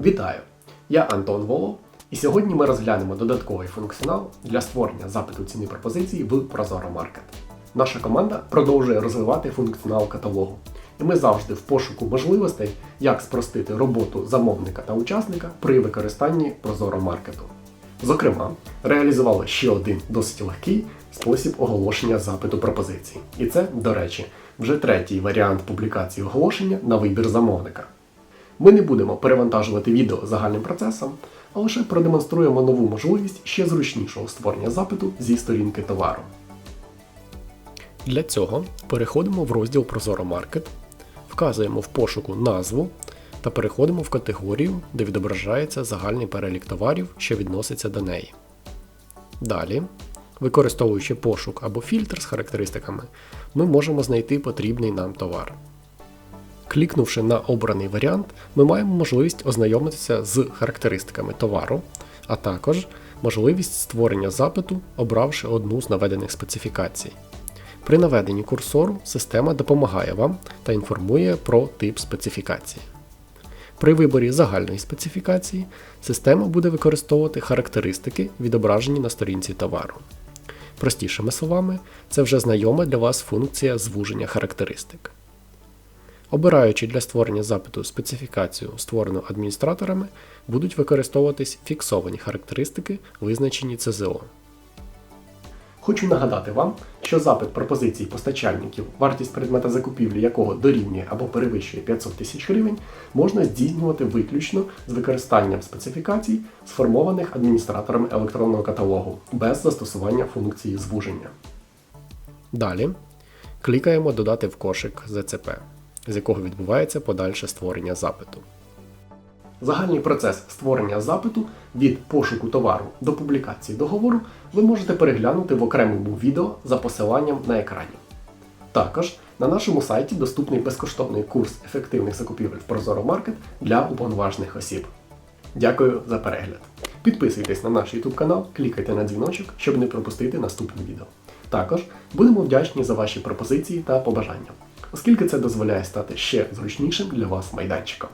Вітаю! Я Антон Волов, і сьогодні ми розглянемо додатковий функціонал для створення запиту ціни пропозиції в Prozoro Market. Наша команда продовжує розвивати функціонал каталогу, і ми завжди в пошуку можливостей, як спростити роботу замовника та учасника при використанні Prozoro Market. Зокрема, реалізували ще один досить легкий спосіб оголошення запиту пропозиції. І це, до речі, вже третій варіант публікації оголошення на вибір замовника. Ми не будемо перевантажувати відео загальним процесом, а лише продемонструємо нову можливість ще зручнішого створення запиту зі сторінки товару. Для цього переходимо в розділ Prozoro Market, вказуємо в пошуку назву та переходимо в категорію, де відображається загальний перелік товарів, що відноситься до неї. Далі, використовуючи пошук або фільтр з характеристиками, ми можемо знайти потрібний нам товар. Клікнувши на обраний варіант, ми маємо можливість ознайомитися з характеристиками товару, а також можливість створення запиту, обравши одну з наведених специфікацій. При наведенні курсору система допомагає вам та інформує про тип специфікації. При виборі загальної специфікації система буде використовувати характеристики, відображені на сторінці товару. Простішими словами, це вже знайома для вас функція звуження характеристик. Обираючи для створення запиту специфікацію, створену адміністраторами, будуть використовуватись фіксовані характеристики, визначені ЦЗО. Хочу нагадати вам, що запит пропозицій постачальників, вартість предмета закупівлі якого дорівнює або перевищує 500 тисяч гривень, можна здійснювати виключно з використанням специфікацій, сформованих адміністраторами електронного каталогу, без застосування функції звуження. Далі клікаємо Додати в кошик ЗЦП, з якого відбувається подальше створення запиту. Загальний процес створення запиту від пошуку товару до публікації договору ви можете переглянути в окремому відео за посиланням на екрані. Також на нашому сайті доступний безкоштовний курс ефективних закупівель в Market для уповноважених осіб. Дякую за перегляд. Підписуйтесь на наш YouTube канал, клікайте на дзвіночок, щоб не пропустити наступні відео. Також будемо вдячні за ваші пропозиції та побажання, оскільки це дозволяє стати ще зручнішим для вас майданчиком.